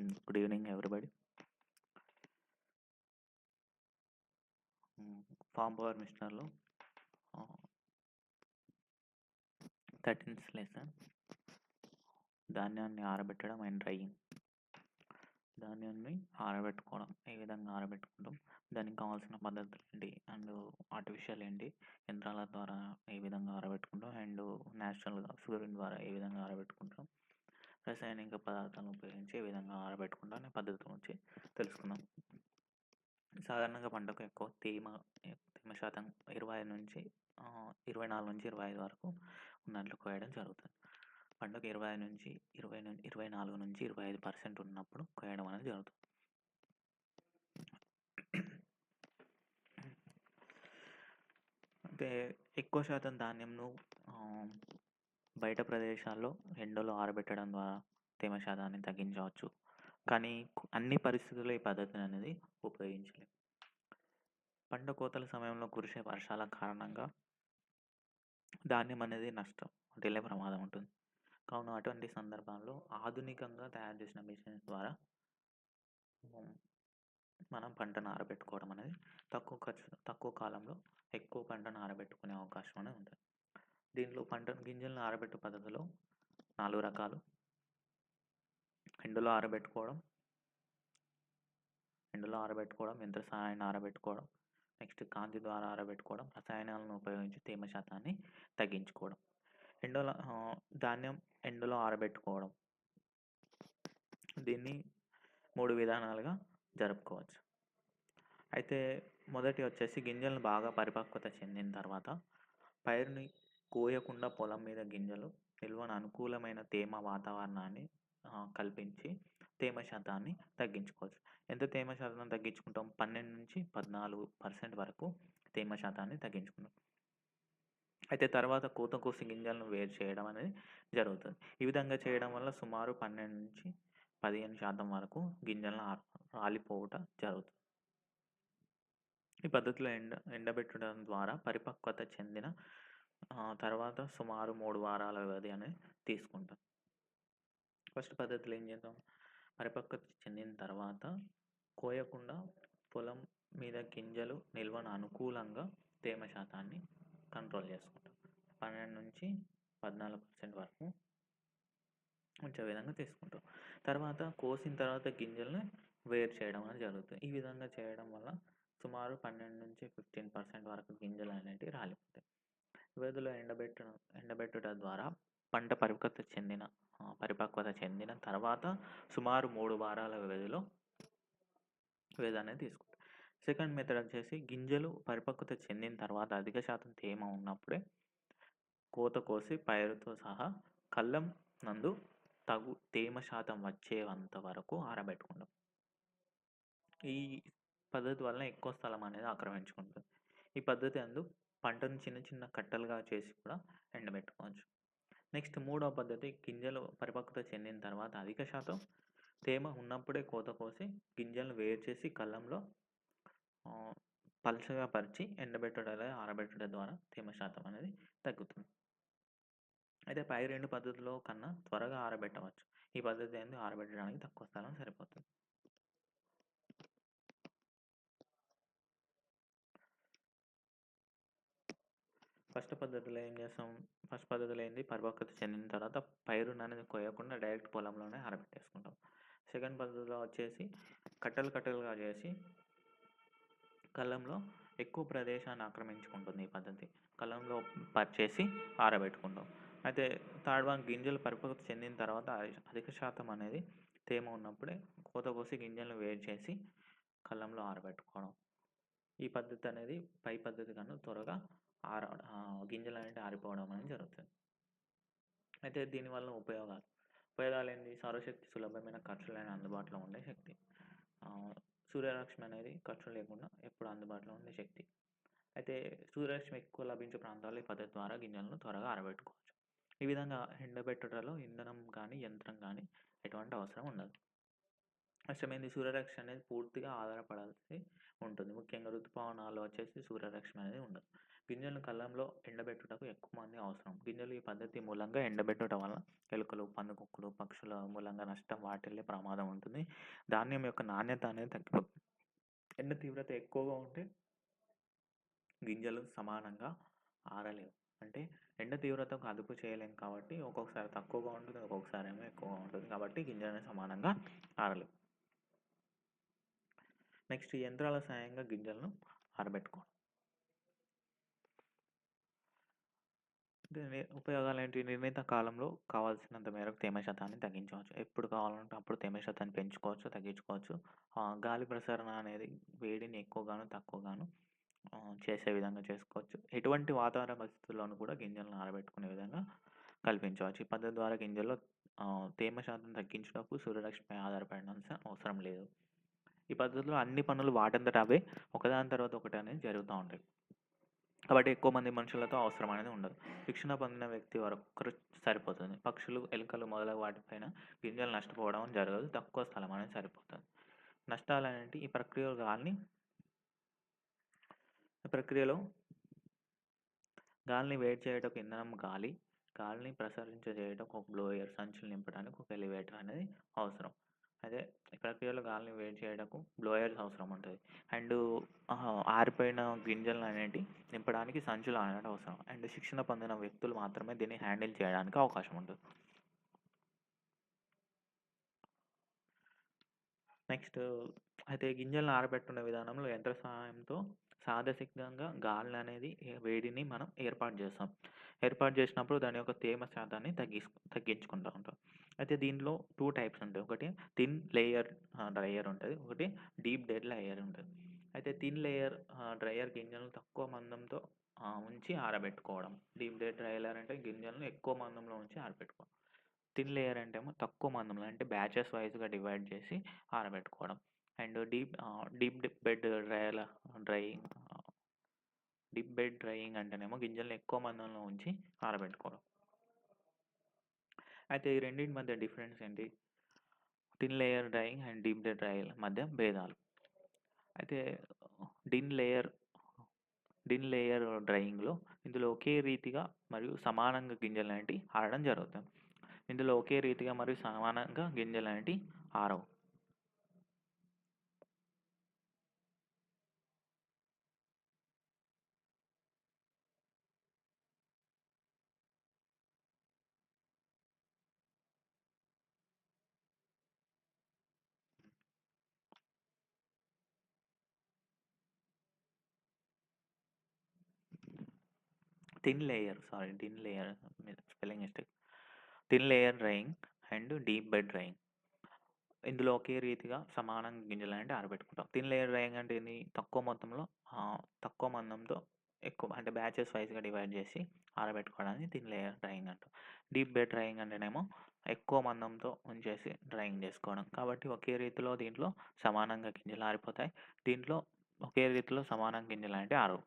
Good evening everybody farm power మిషనర్లో thirteenth lesson ధాన్యాన్ని ఆరబెట్టడం and drying ధాన్యాన్ని ఆరబెట్టుకోవడం ఏ విధంగా ఆరబెట్టుకుంటాం? దానికి కావాల్సిన పద్ధతులు ఏంటి? అండ్ ఆర్టిఫిషియల్ ఏంటి? యంత్రాల ద్వారా ఏ విధంగా ఆరబెట్టుకుంటాం? అండ్ న్యాచురల్గా సూర్యుని ద్వారా ఏ విధంగా ఆరబెట్టుకుంటాం? రసాయనిక పదార్థాలను ఉపయోగించి ఏ విధంగా ఆరబెట్టుకుంటా అనే పద్ధతి గురించి తెలుసుకుందాం. సాధారణంగా పంటకు ఎక్కువ తేమ తేమ శాతం ఇరవై నుంచి ఇరవై నాలుగు నుంచి ఇరవై ఐదు వరకు ఉన్నట్లు కోయడం జరుగుతుంది. పంటకు ఇరవై నుంచి ఇరవై నుంచి ఇరవై నాలుగు నుంచి ఇరవై ఐదు పర్సెంట్ ఉన్నప్పుడు కోయడం అనేది జరుగుతుంది. అంటే ఎక్కువ శాతం ధాన్యంను బయట ప్రదేశాల్లో ఎండలో ఆరబెట్టడం ద్వారా తేమ శాతాన్ని తగ్గించవచ్చు. కానీ అన్ని పరిస్థితుల్లో ఈ పద్ధతిని అనేది ఉపయోగించలేము పంట కోతల సమయంలో కురిసే వర్షాల కారణంగా ధాన్యం అనేది నష్టం వాటిల్లే ప్రమాదం ఉంటుంది. కావున అటువంటి సందర్భాల్లో ఆధునికంగా తయారు చేసిన మిషన్స్ ద్వారా మనం పంటను ఆరబెట్టుకోవడం అనేది తక్కువ ఖర్చు తక్కువ కాలంలో ఎక్కువ పంటను ఆరబెట్టుకునే అవకాశం అనేది ఉంటుంది. దీంట్లో పంటను గింజలను ఆరబెట్టు పద్ధతిలో నాలుగు రకాలు. ఎండలో ఆరబెట్టుకోవడం ఎండలో ఆరబెట్టుకోవడం యంత్ర సహాయాన్ని ఆరబెట్టుకోవడం నెక్స్ట్ కాంతి ద్వారా ఆరబెట్టుకోవడం రసాయనాలను ఉపయోగించి తేమ శాతాన్ని తగ్గించుకోవడం. ఎండలో ధాన్యం ఎండలో ఆరబెట్టుకోవడం. దీన్ని మూడు విధానాలుగా జరుపుకోవచ్చు. అయితే మొదటి వచ్చేసి గింజలను బాగా పరిపక్వత చెందిన తర్వాత పైరుని కోయకుండా పొలం మీద గింజలు నిల్వన అనుకూలమైన తేమ వాతావరణాన్ని కల్పించి తేమ శాతాన్ని తగ్గించుకోవచ్చు. ఎంత తేమ శాతం తగ్గించుకుంటాం? పన్నెండు నుంచి పద్నాలుగు పర్సెంట్ వరకు తేమ శాతాన్ని తగ్గించుకుంటాం. అయితే తర్వాత కోత కోసి గింజలను వేరు చేయడం అనేది జరుగుతుంది. ఈ విధంగా చేయడం వల్ల సుమారు పన్నెండు నుంచి పదిహేను శాతం వరకు గింజలను రాలిపోవుట జరుగుతుంది. ఈ పద్ధతిలో ఎండ ఎండబెట్టడం ద్వారా పరిపక్వత చెందిన ఆ, తర్వాత సుమారు మూడు వారాల వ్యవధి అనేది తీసుకుంటాం. ఫస్ట్ పద్ధతిలో ఏం చేద్దాం? పరిపక్వత చెందిన తర్వాత కోయకుండా పొలం మీద గింజలు నిల్వన అనుకూలంగా తేమ శాతాన్ని కంట్రోల్ చేసుకుంటాం. పన్నెండు నుంచి పద్నాలుగు పర్సెంట్ వరకు ఉంచే విధంగా తీసుకుంటాం. తర్వాత కోసిన తర్వాత గింజల్ని వేరు చేయడం అనేది జరుగుతుంది. ఈ విధంగా చేయడం వల్ల సుమారు పన్నెండు నుంచి ఫిఫ్టీన్ పర్సెంట్ వరకు గింజలు అనేటివి రాలిపోతాయి. వేదిలో ఎండబెట్టడం ఎండబెట్టుట ద్వారా పంట పరిపక్వత చెందిన పరిపక్వత చెందిన తర్వాత సుమారు మూడు వారాల వ్యవధిలో వ్యవధి అనేది తీసుకుంటాం. సెకండ్ మెథడ్ వచ్చేసి గింజలు పరిపక్వత చెందిన తర్వాత అధిక శాతం తేమ ఉన్నప్పుడే కోత కోసి పైరుతో సహా కళ్ళం నందు తగు తేమ శాతం వచ్చేంత వరకు ఆరబెట్టుకుంటాం. ఈ పద్ధతి వలన ఎక్కువ స్థలం అనేది ఆక్రమించుకుంటుంది. ఈ పద్ధతి అందు పంటను చిన్న చిన్న కట్టలుగా చేసి కూడా ఎండబెట్టుకోవచ్చు. నెక్స్ట్ మూడవ పద్ధతి గింజలు పరిపక్వత చెందిన తర్వాత అధిక శాతం తేమ ఉన్నప్పుడే కోత కోసి గింజలను వేరు చేసి కళ్ళంలో ఆ, పల్చగా పరిచి ఎండబెట్టడం ఆరబెట్టడం ద్వారా తేమ శాతం అనేది తగ్గుతుంది. అయితే పై రెండు పద్ధతుల్లో కన్నా త్వరగా ఆరబెట్టవచ్చు. ఈ పద్ధతి అనేది ఆరబెట్టడానికి తక్కువ స్థలం సరిపోతుంది. ఫస్ట్ పద్ధతిలో ఏం చేస్తాం ఫస్ట్ పద్ధతిలో ఏంది? పరిపక్వత చెందిన తర్వాత పైరు అనేది కోయకుండా డైరెక్ట్ పొలంలోనే ఆరబెట్టేసుకుంటాం. సెకండ్ పద్ధతిలో వచ్చేసి కట్టలు కట్టలుగా చేసి కళ్ళంలో ఎక్కువ ప్రదేశాన్ని ఆక్రమించుకుంటుంది ఈ పద్ధతి. కళ్ళంలో పరిచేసి ఆరబెట్టుకుంటాం. అయితే థర్డ్ వన్ గింజలు పరిపక్వత చెందిన తర్వాత అధిక శాతం అనేది తేమ ఉన్నప్పుడే కోత కోసి గింజలను వేరు చేసి కళ్ళంలో ఆరబెట్టుకోవడం. ఈ పద్ధతి అనేది పై పద్ధతి కన్నా త్వరగా ఆర గింజలు అనేవి ఆరిపోవడం అనేది జరుగుతుంది. అయితే దీనివల్ల ఉపయోగాలు ఉపయోగాలు. ఏంటి సౌరశక్తి సులభమైన ఖర్చులైన అందుబాటులో ఉండే శక్తి. సూర్యరశ్మి అనేది ఖర్చు లేకుండా ఎప్పుడు అందుబాటులో ఉండే శక్తి. అయితే సూర్యరశ్మి ఎక్కువ లభించే ప్రాంతాల్లో ఈ పద్ధతి ద్వారా గింజలను త్వరగా ఆరబెట్టుకోవచ్చు. ఈ విధంగా ఎండబెట్టడంలో ఇంధనం కానీ యంత్రం కానీ ఎటువంటి అవసరం ఉండదు. అష్టమైంది సూర్యరశ్మి అనేది పూర్తిగా ఆధారపడాల్సి ఉంటుంది. ముఖ్యంగా ఋతుపవనాలు వచ్చేసి సూర్యరశ్మి అనేది ఉండదు. గింజలను కళ్ళంలో ఎండబెట్టుటకు ఎక్కువ మంది అవసరం. గింజలు ఈ పద్ధతి మూలంగా ఎండబెట్టుట వలన ఎలుకలు, పందికొక్కులు, పక్షుల మూలంగా నష్టం వాటిల్లే ప్రమాదం ఉంటుంది. ధాన్యం యొక్క నాణ్యత అనేది తగ్గిపోతుంది. ఎండ తీవ్రత ఎక్కువగా ఉంటే గింజలు సమానంగా ఆరలేవు. అంటే ఎండ తీవ్రతకు అదుపు చేయలేం కాబట్టి ఒక్కొక్కసారి తక్కువగా ఉంటుంది. ఒక్కొక్కసారి ఏమో ఎక్కువగా ఉంటుంది. కాబట్టి గింజలను సమానంగా ఆరలేవు. నెక్స్ట్ యంత్రాల సహాయంగా గింజలను ఆరబెట్టుకోవడం. దీని ఉపయోగాలేంటి? నిర్ణీత కాలంలో కావాల్సినంత మేరకు తేమ శాతాన్ని తగ్గించవచ్చు. ఎప్పుడు కావాలంటే అప్పుడు తేమ శాతాన్ని పెంచుకోవచ్చు, తగ్గించుకోవచ్చు. గాలి ప్రసరణ అనేది వేడిని ఎక్కువగాను, తక్కువగాను చేసే విధంగా చేసుకోవచ్చు. ఎటువంటి వాతావరణ పరిస్థితుల్లోనూ కూడా గింజలను ఆరబెట్టుకునే విధంగా కల్పించవచ్చు. ఈ పద్ధతి ద్వారా గింజల్లో తేమ శాతం తగ్గించుటకు సూర్యరశ్మిపై ఆధారపడాల్సిన అవసరం లేదు. ఈ పద్ధతిలో అన్ని పనులు వాటంతట అవే ఒకదాని తర్వాత ఒకటి అనేది జరుగుతూ ఉంటాయి. కాబట్టి ఎక్కువ మంది మనుషులతో అవసరం అనేది ఉండదు. శిక్షణ పొందిన వ్యక్తి ఒక్కరు సరిపోతుంది. పక్షులు, ఎలుకలు మొదలగు వాటిపైన గింజలు నష్టపోవడం జరగదు. తక్కువ స్థలం అనేది సరిపోతుంది. నష్టాలు అనేవి ఈ ప్రక్రియలో గాలిని ఈ ప్రక్రియలో గాలిని వేడి చేయుటకు ఇంధనం గాలి. గాలిని ప్రసరించ ప్రసరించజేయుటకు ఒక బ్లోయర్, సంచులు నింపడానికి ఒక ఎలివేటర్ అనేది అవసరం. అదే ఈ ప్రక్రియలో గాలిని వేడి చేయుటకు బ్లోయర్స్ అవసరం ఉంటుంది అండ్ ఆరిపోయిన గింజలను అనేటివి నింపడానికి సంచులు అనేది అవసరం. అండ్ శిక్షణ పొందిన వ్యక్తులు మాత్రమే దీన్ని హ్యాండిల్ చేయడానికి అవకాశం ఉంటుంది నెక్స్ట్ అయితే గింజలను ఆరబెట్టుకునే విధానంలో యంత్ర సహాయంతో సాదాసిద్ధంగా గాలిననేది వేడిని మనం ఏర్పాటు చేస్తాం. ఏర్పాటు చేసినప్పుడు దాని యొక్క తేమ శాతాన్ని తగ్గి తగ్గించుకుంటా ఉంటాం. అయితే దీనిలో టూ టైప్స్ ఉంటాయి. ఒకటి థిన్ లేయర్ డ్రయర్ డ్రైయర్ ఒకటి డీప్ డెడ్ లేయర్ ఉంటుంది అయితే థిన్ లేయర్ డ్రయర్ గింజలను తక్కువ మందంతో ఉంచి ఆరబెట్టుకోవడం. డీప్ డెడ్ డ్రయర్ అంటే గింజలను ఎక్కువ మందంలో ఉంచి ఆరబెట్టుకోవడం. థిన్ లేయర్ అంటే ఏమో తక్కువ మందంలో అంటే బ్యాచెస్ వైస్‌గా డివైడ్ చేసి ఆరబెట్టుకోవడం. And deep deep dip bed డ్రైయర్‌ల drying deep bed drying అంటేనేమో గింజలను ఎక్కువ మందంలో ఉంచి ఆరబెట్టుకోవడం. అయితే ఈ రెండింటి మధ్య డిఫరెన్స్ ఏంటి? Tin layer drying and deep dead డ్రైయర్‌ల మధ్య భేదాలు. అయితే డిన్ లేయర్ డిన్ లేయర్ డ్రైయింగ్‌లో ఇందులో ఒకే రీతిగా మరియు సమానంగా గింజలు గింజలనేటివి ఆడడం జరుగుతుంది. ఇందులో ఒకే రీతిగా మరియు సమానంగా గింజలనేటివి ఆరవు. Thin layer sorry din layer spelling mistake. Thin layer drying and deep bed drying. ఇందులో ఒకే రీతిగా సమానంగా గింజలు అంటే ఆరబెట్టుకుంటాం. థిన్ లేయర్ డ్రైయింగ్ అంటే ఏంది? తక్కువ మొత్తంలో తక్కువ మందంతో ఎక్కువ అంటే బ్యాచెస్ వైస్‌గా డివైడ్ చేసి ఆరబెట్టుకోవడానికి థిన్ లేయర్ డ్రైయింగ్ అంటాం. డీప్ బెడ్ డ్రైయింగ్ అంటేనేమో ఎక్కువ మందంతో ఉంచేసి డ్రైయింగ్ చేసుకోవడం. కాబట్టి ఒకే రీతిలో దీంట్లో సమానంగా గింజలు ఆరిపోతాయి. దీంట్లో ఒకే రీతిలో సమానంగా అంటే ఆరవు.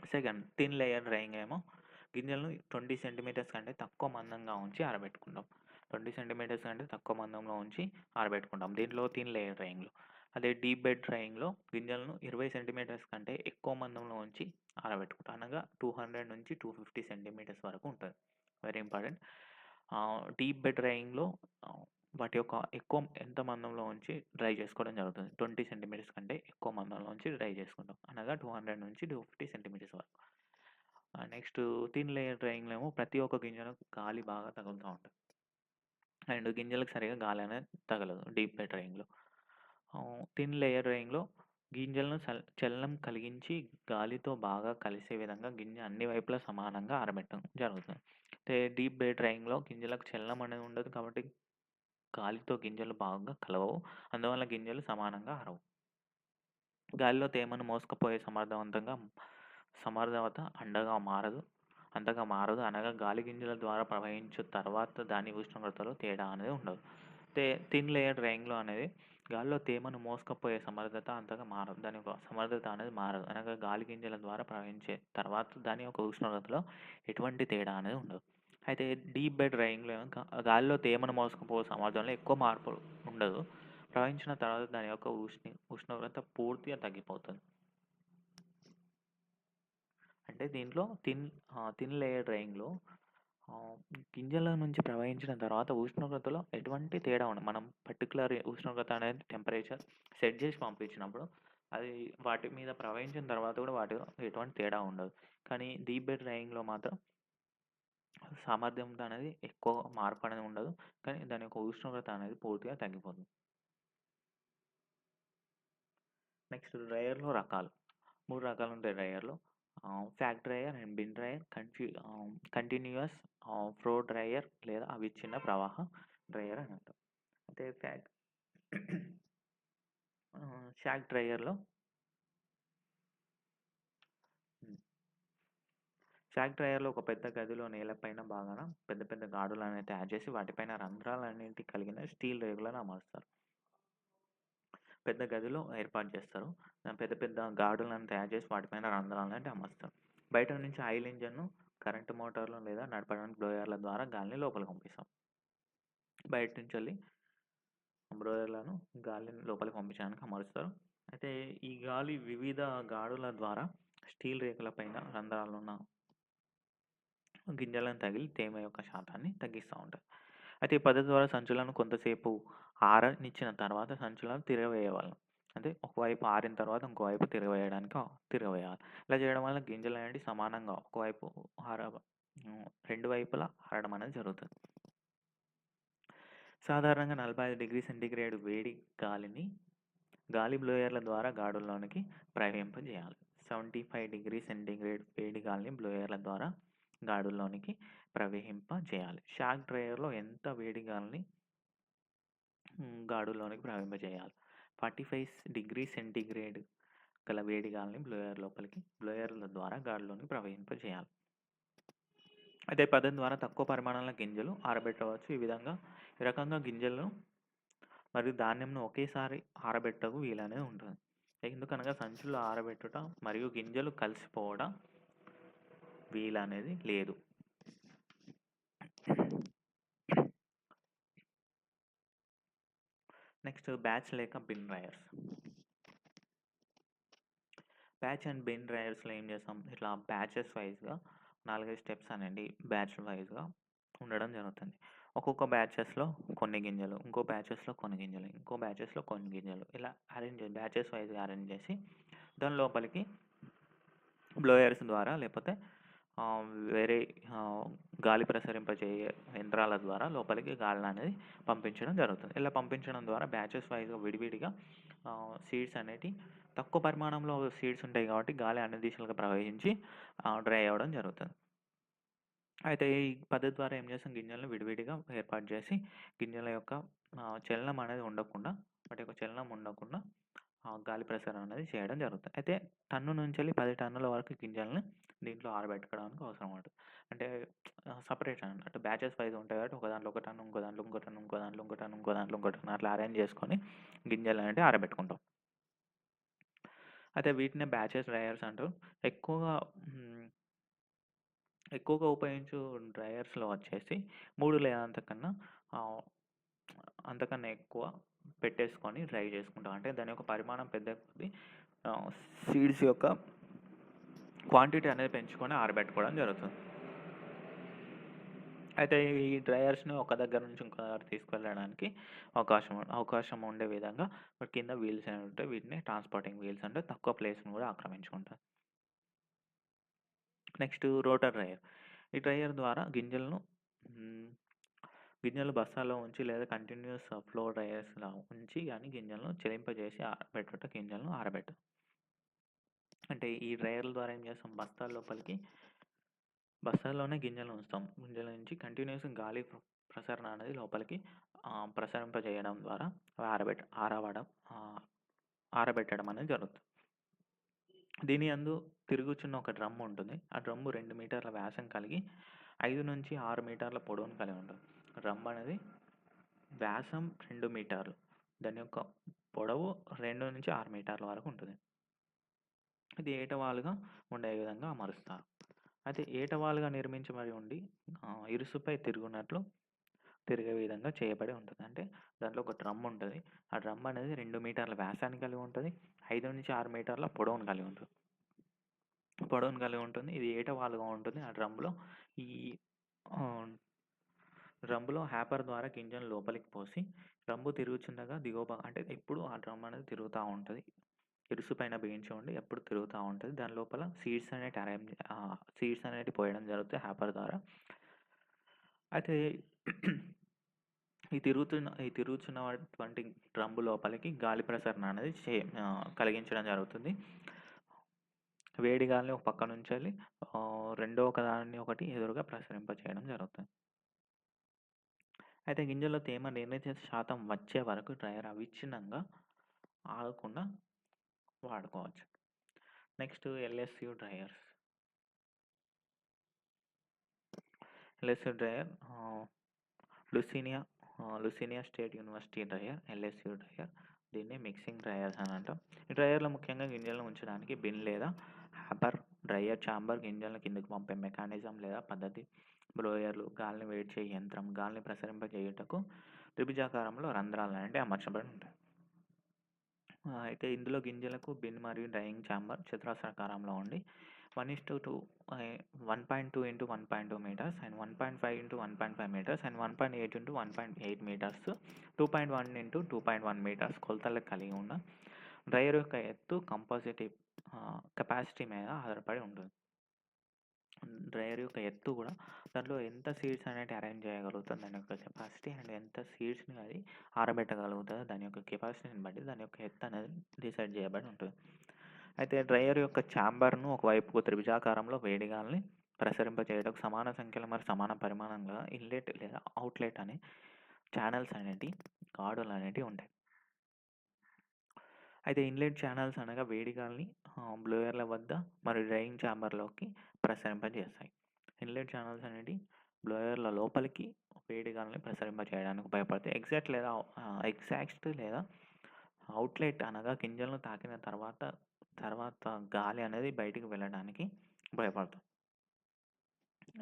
సెకండ్ థిన్ లేయర్ డ్రైయింగ్ ఏమో గింజలను 20 సెంటీమీటర్స్ కంటే తక్కువ మందంగా ఉంచి ఆరబెట్టుకుంటాం. 20 సెంటీమీటర్స్ కంటే తక్కువ మందంగా ఉంచి ఆరబెట్టుకుంటాం. దీంట్లో థిన్ లేయర్ రైయింగ్లో అదే డీప్ బెడ్ డ్రైయింగ్‌లో గింజలను 20 సెంటీమీటర్స్ కంటే ఎక్కువ మందంలో ఉంచి ఆరబెట్టుకుంటాం. అనగా 200 నుంచి 250 సెంటీమీటర్స్ వరకు ఉంటుంది వెరీ ఇంపార్టెంట్. డీప్ బెడ్ డ్రైయింగ్‌లో వాటి యొక్క ఎక్కువ ఎంత మందంలో ఉంచి డ్రై చేసుకోవడం జరుగుతుంది. 20 సెంటీమీటర్స్ కంటే ఎక్కువ మందంలో ఉంచి డ్రై చేసుకుంటాం. అనగా 200 నుంచి 250 సెంటీమీటర్స్ వరకు. నెక్స్ట్ థిన్ లేయర్ డ్రైయింగ్‌లో ఏమో ప్రతి ఒక్క గింజలకు గాలి బాగా తగులుతూ ఉంటుంది అండ్ గింజలకు సరిగ్గా గాలి అనేది తగలదు డీప్ డ్రైయింగ్‌లో. థిన్ లేయర్ డ్రైయింగ్‌లో గింజలను చల్ చలనం కలిగించి గాలితో బాగా కలిసే విధంగా గింజ అన్ని వైపులా సమానంగా ఆరబెట్టడం జరుగుతుంది. అయితే డీప్ బే డ్రైయింగ్‌లో గింజలకు చలనం అనేది ఉండదు. కాబట్టి గాలితో గింజలు బాగా కలవవు. అందువల్ల గింజలు సమానంగా ఆరవు. గాలిలో తేమను మోసుకుపోయే సమర్థవంతంగా సమర్థవత అండగా మారదు అంతగా మారదు. అనగా గాలి గింజల ద్వారా ప్రవహించు తర్వాత దాని ఉష్ణోగ్రతలో తేడా అనేది ఉండదు. తే థిన్ లేయర్ డ్రైయింగ్‌లో అనేది గాలిలో తేమను మోసుకపోయే సమర్థత అంతగా మారదు. దాని సమర్థత అనేది మారదు. అనగా గాలి గింజల ద్వారా ప్రవహించే తర్వాత దాని యొక్క ఉష్ణోగ్రతలో ఎటువంటి తేడా అనేది ఉండదు. అయితే డీప్ బెడ్ డ్రైయింగ్‌లో ఏమో గాలిలో తేమను మోసుకుపోయే సామర్థ్యంలో ఎక్కువ మార్పు ఉండదు. ప్రవహించిన తర్వాత దాని యొక్క ఉష్ణి ఉష్ణోగ్రత పూర్తిగా తగ్గిపోతుంది. అంటే దీంట్లో థిన్ ఆహ్, థిన్ లేయర్ డ్రైయింగ్‌లో గింజల నుంచి ప్రవహించిన తర్వాత ఉష్ణోగ్రతలో ఎటువంటి తేడా ఉండదు. మనం పర్టికులర్ ఉష్ణోగ్రత అనేది టెంపరేచర్ సెట్ చేసి పంపించినప్పుడు అది వాటి మీద ప్రవహించిన తర్వాత కూడా వాటి ఎటువంటి తేడా ఉండదు. కానీ డీప్ బెడ్ డ్రైయింగ్‌లో మాత్రం సామర్థ్యం అనేది ఎక్కువ మార్పు అనేది ఉండదు. కానీ దాని యొక్క ఉష్ణోగ్రత అనేది పూర్తిగా తగ్గిపోతుంది. నెక్స్ట్ డ్రయర్లో రకాలు. మూడు రకాలు ఉంటాయి డ్రయర్లో ఫ్యాక్ fact dryer and bin dryer, కన్ఫ్యూ continuous continuous ah, flow dryer లేదా అవిచ్ఛిన్న ప్రవాహ డ్రైయర్ అని అంటాం. అయితే ఫ్యాక్ షాక్ డ్రైయర్‌లో షాక్ డ్రైయర్‌లో ఒక పెద్ద గదిలో నేలపైన భాగాన పెద్ద పెద్ద గాడులనేవి తయారు చేసి వాటిపైన రంధ్రాలన్నింటి కలిగిన స్టీల్ రేకులను అమరుస్తారు. పెద్ద గదిలో ఏర్పాటు చేస్తారు. పెద్ద పెద్ద గాడులను తయారు చేసి వాటిపైన రంధ్రాలన్నింటి అమరుస్తారు. బయట నుంచి ఆయిల్ ఇంజన్ను కరెంట్ మోటార్లు లేదా నడపడానికి బ్లోయర్ల ద్వారా గాలిని లోపలికి పంపిస్తాం. బయట నుంచి వెళ్ళి బ్లోయర్లను గాలిని లోపలికి పంపించడానికి అమరుస్తారు. అయితే ఈ గాలి వివిధ గాడుల ద్వారా స్టీల్ రేకుల పైన రంధ్రాలున్న గింజలను తగిలి తేమ యొక్క శాతాన్ని తగ్గిస్తూ ఉంటది. అయితే ఈ పద్ధతి ద్వారా సంచులను కొంతసేపు ఆరనిచ్చిన తర్వాత సంచులను తిరగవేయవలెను. అంటే ఒకవైపు ఆరిన తర్వాత ఇంకోవైపు తిరగవేయడానికి తిరగవేయాలి. ఇలా చేయడం వల్ల గింజలు అనేవి సమానంగా ఒకవైపు ఆర రెండు వైపులా ఆరడం అనేది జరుగుతుంది సాధారణంగా 45 డిగ్రీ సెంటీగ్రేడ్ వేడి గాలిని గాలి బ్లోయర్ల ద్వారా గాడుల్లోనికి ప్రవహింపజేయాలి. 75 డిగ్రీ సెంటీగ్రేడ్ వేడి గాలిని బ్లోయర్ల ద్వారా గాడుల్లోనికి ప్రవహింపజేయాలి. షాక్ డ్రైయర్‌లో ఎంత వేడి గాలిని హ్మ్. గాడుల్లోనికి ప్రవహింపజేయాలి. 45 డిగ్రీ సెంటీగ్రేడ్ గల వేడి గాలిని బ్లోయర్ లోపలికి బ్లోయర్ల ద్వారా గాలిలోనికి ప్రవహింపజేయాలి. చేయాలి అదే పదం ద్వారా తక్కువ పరిమాణంలో గింజలు ఆరబెట్టవచ్చు. ఈ విధంగా ఈ రకంగా గింజలను మరియు ధాన్యంను ఒకేసారి ఆరబెట్టకు వీలనేది ఉంటుంది. ఎందుకనగా సంచుల్లో ఆరబెట్టుట మరియు గింజలు కలిసిపోవడం వీలు అనేది లేదు. నెక్స్ట్ బ్యాచ్ లేక bin dryers. Batch and bin డ్రైయర్స్‌లో ఏం చేస్తాం ఇట్లా బ్యాచెస్ వైజ్గా నాలుగైదు స్టెప్స్ అనండి బ్యాచ్ వైజ్గా ఉండడం జరుగుతుంది. ఒక్కొక్క బ్యాచెస్‌లో కొన్ని గింజలు, ఇంకో బ్యాచెస్‌లో కొన్ని గింజలు, ఇంకో బ్యాచెస్‌లో కొన్ని గింజలు ఇలా అరేంజ్ బ్యాచెస్ వైజ్గా అరేంజ్ చేసి దాని లోపలికి బ్లోయర్స్ ద్వారా లేకపోతే వేరే గాలి ప్రసరింపజేయే యంత్రాల ద్వారా లోపలికి గాలిననేది పంపించడం జరుగుతుంది. ఇలా పంపించడం ద్వారా బ్యాచెస్ వైజ్గా విడివిడిగా సీడ్స్ అనేటివి తక్కువ పరిమాణంలో సీడ్స్ ఉంటాయి కాబట్టి గాలి అన్ని దిశలుగా ప్రవహించి డ్రై అవ్వడం జరుగుతుంది. అయితే ఈ పద్ధతి ద్వారా ఏం చేస్తాం? గింజలను విడివిడిగా ఏర్పాటు చేసి గింజల యొక్క చలనం అనేది ఉండకుండా వాటి యొక్క చలనం ఉండకుండా గాలి ప్రసరణ అనేది చేయడం జరుగుతుంది. అయితే టన్ను నుంచి వెళ్ళి పది టన్నుల వరకు గింజలను దీంట్లో ఆరబెట్టుకోవడానికి అవసరం ఉంటది. అంటే సపరేట్ అన్నట్టు బ్యాచెస్ వైజ్ ఉంటాయి కాబట్టి ఒక దాంట్లో ఒక టన్ను, ఇంకో దాంట్లో ఇంకో టన్ను, ఇంకో దాంట్లో ఇంకో టన్ను, ఇంకో దాంట్లో ఇంకో టన్ను అట్లా అరేంజ్ చేసుకొని గింజలు అనేవి ఆరబెట్టుకుంటాం. అయితే వీటినే బ్యాచెస్ డ్రైయర్స్ అంటారు. ఎక్కువగా ఎక్కువగా ఉపయోగించు డ్రైయర్స్‌లో వచ్చేసి మూడు లేదా అంతకన్నా అంతకన్నా ఎక్కువ పెట్టేసుకొని డ్రై చేసుకుంటాం. అంటే దాని యొక్క పరిమాణం పెద్ద కొద్దీ సీడ్స్ యొక్క క్వాంటిటీ అనేది పెంచుకొని ఆరబెట్టుకోవడం జరుగుతుంది. అయితే ఈ డ్రైయర్స్‌ని ఒక దగ్గర నుంచి ఇంకో దగ్గర తీసుకెళ్ళడానికి అవకాశం అవకాశం ఉండే విధంగా కింద వీల్స్ అనేవి ఉంటాయి. వీటిని ట్రాన్స్‌పోర్టింగ్ వీల్స్ అంటే తక్కువ ప్లేస్‌ని కూడా ఆక్రమించుకుంటారు నెక్స్ట్ రోటర్ డ్రైయర్. ఈ డ్రైయర్ ద్వారా గింజలను గింజలు బస్తాల్లో ఉంచి లేదా కంటిన్యూస్ ఫ్లో డ్రైయర్స్‌లో ఉంచి కానీ గింజలను చెలింపజేసి ఆరబెట్టుట గింజలను ఆరబెట్ట అంటే ఈ డ్రైయర్ల ద్వారా ఏం చేస్తాం బస్తాల లోపలికి బస్తాల్లోనే గింజలు ఉంచుతాం. గింజల నుంచి కంటిన్యూస్ గాలి ప్రసరణ అనేది లోపలికి ప్రసరింపజేయడం ద్వారా అవి ఆరబెట్ట ఆరవడం ఆరబెట్టడం అనేది జరుగుతుంది. దీని అందు తిరుగుచున్న ఒక డ్రమ్ ఉంటుంది. ఆ డ్రమ్ము రెండు మీటర్ల వ్యాసం కలిగి 5-6 మీటర్ల పొడవును కలిగి ఉంటుంది. డ్రమ్ అనేది వ్యాసం రెండు మీటర్లు. దాని యొక్క పొడవు 2-6 మీటర్ల వరకు ఉంటుంది. ఇది ఏటవాలుగా ఉండే విధంగా అమరుస్తారు. అయితే ఏటవాలుగా నిర్మించబడి ఉండి ఆహ్, ఇరుసుపై తిరుగునట్లు తిరిగే విధంగా చేయబడి ఉంటుంది అంటే దాంట్లో ఒక డ్రమ్ ఉంటది. ఆ డ్రమ్ అనేది 2 మీటర్ల వ్యాసాన్ని కలిగి ఉంటది. 5-6 మీటర్ల పొడవును కలిగి ఉంటుంది పొడవును కలిగి ఉంటుంది. ఇది ఏటవాలుగా ఉంటుంది. ఆ డ్రమ్‌లో ఈ ఆహ్, డ్రమ్‌లో హ్యాపర్ ద్వారా గింజను లోపలికి పోసి డ్రమ్ము తిరుగుచుండగా దిగువ భా అంటే ఎప్పుడు ఆ డ్రమ్ అనేది తిరుగుతా ఉంటది. ఇరుసు పైన బిగించి ఉండి ఎప్పుడు తిరుగుతూ ఉంటుంది దాని లోపల సీడ్స్ అనేటి అరేంజ్ సీడ్స్ అనేటివి పోయడం జరుగుతాయి హ్యాపర్ ద్వారా. అయితే ఈ తిరుగుతున్న ఈ తిరుగుతున్నటువంటి డ్రమ్ము లోపలికి గాలి ప్రసరణ అనేది చే కలిగించడం జరుగుతుంది. వేడి గాలిని ఒక పక్క నుంచి రెండో రెండో ఒకదాన్ని ఒకటి ఎదురుగా ప్రసరింప చేయడం జరుగుతుంది. అయితే గింజల్లో తేమ నిర్ణీత శాతం వచ్చే వరకు డ్రైయర్ అవిచ్ఛిన్నంగా ఆగకుండా వాడుకోవచ్చు. Next LSU dryers. LSU dryer ah, Louisiana Louisiana state university dryer LSU dryer. దీన్ని మిక్సింగ్ డ్రైయర్స్ అని అంటాం. ఈ డ్రైయర్‌లో ముఖ్యంగా గింజలను ఉంచడానికి బిన్ లేదా హ్యాపర్, డ్రైయర్ చాంబర్, గింజలను కిందకు పంపే మెకానిజం లేదా పద్ధతి, బ్లోయర్లు, గాలిని వేడి చేయ యంత్రం, గాలిని ప్రసరింపజేయుటకు త్రిభుజాకారంలో అనేవి అమర్చబడి ఉంటాయి. అయితే ఇందులో గింజలకు బిన్ మరియు డ్రైయింగ్ చాంబర్ చతురస్రాకారంలో ఉండి 1:2 ah, 1.2 into 1.2 metres and 1.5 into 1.5 metres and 1.8 into 1.8 metres, 2.1 into 2.1 metres కొలతలు కలిగి ఉన్న డ్రైయర్ యొక్క ఎత్తు కంపోజిటివ్ ఆహ్, కెపాసిటీ మీద ఆధారపడి ఉంటుంది. డ్రైయర్ యొక్క ఎత్తు కూడా దాంట్లో ఎంత సీడ్స్ అనేటివి అరేంజ్ చేయగలుగుతుంది దాని యొక్క కెపాసిటీ అండ్ ఎంత సీడ్స్‌ని అది ఆరబెట్టగలుగుతుందో దాని యొక్క కెపాసిటీని బట్టి దాని యొక్క ఎత్తు అనేది డిసైడ్ చేయబడి ఉంటుంది. అయితే డ్రైయర్ యొక్క ఛాంబర్ను ఒకవైపుకు త్రిభుజాకారంలో వేడి గాలిని సమాన సంఖ్యలో మరియు సమాన పరిమాణంగా ఇన్లెట్ లేదా అవుట్‌లెట్ అనే ఛానల్స్ అనేటివి గాడులు అనేటివి ఉంటాయి. అయితే ఇన్లెట్ ఛానల్స్ అనగా వేడి గాలిని బ్లోయర్ల వద్ద మరియు డ్రైయింగ్ చాంబర్‌లోకి ప్రసరింపజేస్తాయి. ఇన్లెట్ ఛానల్స్ అనేది బ్లోయర్ల లోపలికి వేడి గాలిని ప్రసరింపచేయడానికి ఉపయోగపడతాయి. ఎగ్జాక్ట్ లేదా ఎగ్జాక్ట్ లేదా అవుట్‌లెట్ అనగా గింజలను తాకిన తర్వాత తర్వాత గాలి అనేది బయటికి వెళ్ళడానికి ఉపయోగపడుతుంది.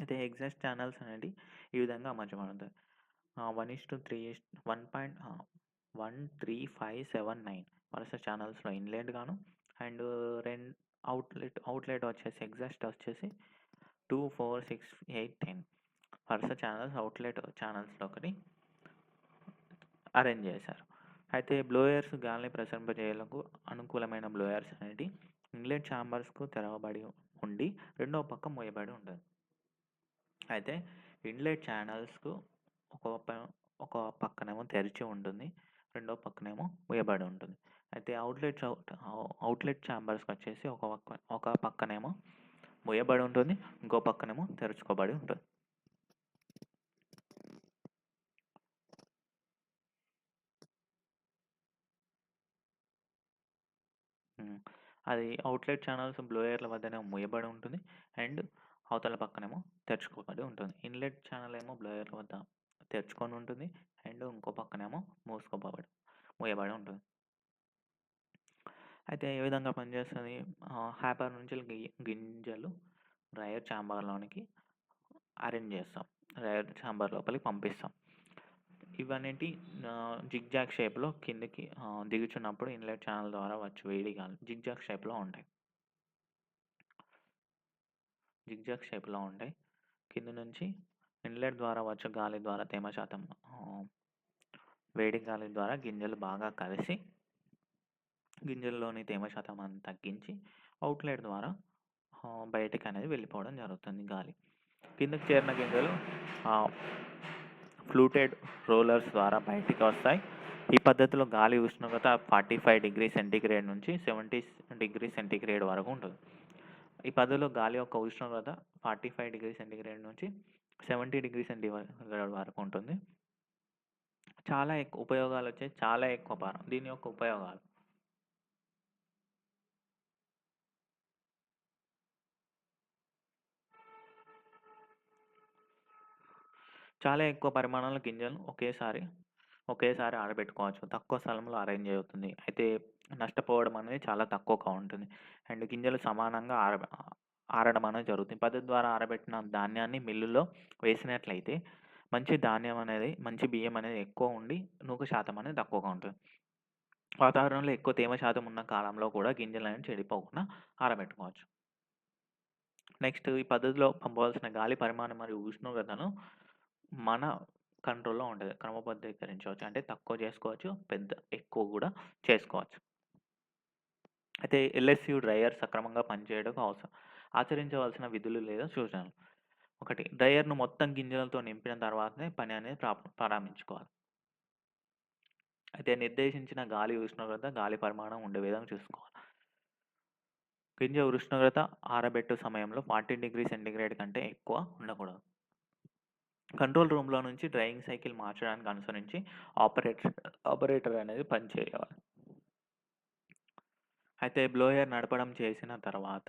అయితే ఎగ్జాస్ట్ ఛానల్స్ అనేది ఈ విధంగా అమర్చబడతాయి. Three 1:3 1 point one three five seven nine వరుస ఛానల్స్లో ఇన్లెట్ గాను అండ్ రెండు అవుట్‌లెట్ అవుట్‌లెట్ వచ్చేసి ఎగ్జాస్ట్ వచ్చేసి 2, 4, 6, 8, 10 వరుస ఛానల్స్ అవుట్‌లెట్ ఛానల్స్లో ఒకటి అరేంజ్ చేశారు. అయితే బ్లోయర్స్ గాలిని ప్రసరింపజేయుటకు అనుకూలమైన బ్లోయర్స్ అనేది ఇన్లెట్ ఛాంబర్స్కు తెరవబడి ఉండి రెండో పక్క మూయబడి ఉంటుంది అయితే ఇన్లెట్ ఛానల్స్కు ఒక ప ఒక పక్కనేమో తెరిచి ఉంటుంది. రెండో పక్కనేమో మూయబడి ఉంటుంది. అయితే అవుట్‌లెట్స్ అవుట్ అవుట్‌లెట్ చాంబర్స్‌కొచ్చేసి ఒక పక్క ఒక పక్కనేమో మూయబడి ఉంటుంది. ఇంకో పక్కనేమో తెరుచుకోబడి ఉంటుంది అది అవుట్‌లెట్ ఛానల్స్ బ్లోయర్ల వద్దనేమో మూయబడి ఉంటుంది. అండ్ అవతల పక్కనేమో తెరుచుకోబడి ఉంటుంది. ఇన్లెట్ ఛానల్ ఏమో బ్లోయర్ల వద్ద తెరుచుకొని ఉంటుంది. అండ్ ఇంకో పక్కనేమో మూసుకోబడి మూయబడి ఉంటుంది. అయితే ఏ విధంగా పనిచేస్తుంది హ్యాపర్ నుంచి గి గింజలు డ్రయర్ ఛాంబర్లోనికి అరేంజ్ చేస్తాం. డ్రైయర్ ఛాంబర్ లోపలికి పంపిస్తాం. ఇవన్నీ జిగ్‌జాగ్ షేప్‌లో కిందకి దిగుచున్నప్పుడు ఇన్లెట్ ఛానల్ ద్వారా వచ్చి వేడి గాలి జిగ్‌జాగ్ షేప్‌లో ఉంటాయి. జిగ్‌జాగ్ షేప్‌లో ఉంటాయి. కింద నుంచి ఇన్లెట్ ద్వారా వచ్చే గాలి ద్వారా తేమ శాతం వేడి గాలి ద్వారా గింజలు బాగా కలిసి గింజల్లోని తేమ శాతాన్ని తగ్గించి అవుట్‌లెట్ ద్వారా బయటకు బయటికనేది వెళ్ళిపోవడం జరుగుతుంది గాలి. కిందకు చేరిన గింజలు ఫ్లూటెడ్ రోలర్స్ ద్వారా బయటికి వస్తాయి. ఈ పద్ధతిలో గాలి ఉష్ణోగ్రత 45 డిగ్రీ సెంటీగ్రేడ్ నుంచి 70 డిగ్రీ సెంటీగ్రేడ్ వరకు ఉంటుంది. ఈ పద్ధతిలో గాలి యొక్క ఉష్ణోగ్రత 45 డిగ్రీ సెంటీగ్రేడ్ నుంచి 70 డిగ్రీ సెంటీగ్రేడ్ వరకు ఉంటుంది. చాలా ఎక్కువ ఉపయోగాలు వచ్చాయి చాలా ఎక్కువ భారం. దీని యొక్క ఉపయోగాలు చాలా ఎక్కువ పరిమాణంలో గింజలను ఒకేసారి ఒకేసారి ఆరబెట్టుకోవచ్చు. తక్కువ స్థలంలో అరేంజ్ అవుతుంది. అయితే నష్టపోవడం అనేది చాలా తక్కువగా ఉంటుంది. అండ్ గింజలు సమానంగా ఆర ఆరడం అనేది జరుగుతుంది. పద్ధతి ద్వారా ఆరబెట్టిన ధాన్యాన్ని మిల్లులో వేసినట్లయితే మంచి ధాన్యం అనేది మంచి బియ్యం అనేది ఎక్కువ ఉండి నూక శాతం అనేది తక్కువగా ఉంటుంది. వాతావరణంలో ఎక్కువ తేమ శాతం ఉన్న కాలంలో కూడా గింజలనేవి చెడిపోకుండా ఆరబెట్టుకోవచ్చు. నెక్స్ట్ ఈ పద్ధతిలో పంపవలసిన గాలి పరిమాణం మరియు ఉష్ణోగ్రతను మన కంట్రోల్‌లో ఉంటుంది క్రమబద్ధీకరించవచ్చు. అంటే తక్కువ చేసుకోవచ్చు. పెద్ద ఎక్కువ కూడా చేసుకోవచ్చు. అయితే ఎల్ఎస్‌యు డ్రైయర్ సక్రమంగా పనిచేయడం అవసరం. ఆచరించవలసిన విధులు లేదా సూచనలు. ఒకటి డ్రైయర్‌ను మొత్తం గింజలతో నింపిన తర్వాతనే పని అనేది ప్రా ప్రారంభించుకోవాలి. అయితే నిర్దేశించిన గాలి ఉష్ణోగ్రత, గాలి పరిమాణం ఉండే విధంగా చూసుకోవాలి. గింజ ఉష్ణోగ్రత ఆరబెట్టు సమయంలో 40 సెంటీగ్రేడ్ కంటే ఎక్కువ ఉండకూడదు. కంట్రోల్ రూమ్‌లో నుంచి డ్రైవింగ్ సైకిల్ మార్చడానికి అనుసరించి ఆపరేటర్ ఆపరేటర్ అనేది పనిచేయాలి అయితే బ్లోయర్ నడపడం చేసిన తర్వాత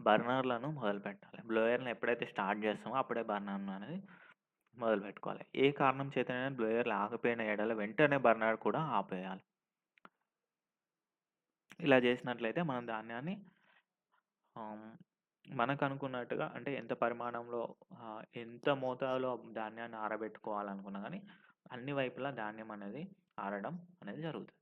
బర్నర్‌లను మొదలుపెట్టాలి. బ్లోయర్‌ని ఎప్పుడైతే స్టార్ట్ చేస్తామో అప్పుడే బర్నర్‌ను అనేది మొదలు పెట్టుకోవాలి ఏ కారణం చేతనైనా బ్లోయర్‌లు ఆగిపోయిన ఎడల వెంటనే బర్నర్ కూడా ఆపేయాలి. ఇలా చేసినట్లయితే మనం ధాన్యాన్ని మనకనుకున్నట్టుగా అంటే ఎంత పరిమాణంలో ఆహ్, ఎంత మోతాదులో ధాన్యాన్ని ఆరబెట్టుకోవాలనుకున్నా గానీ అన్ని వైపులా ధాన్యం అనేది ఆరడం అనేది జరుగుతది.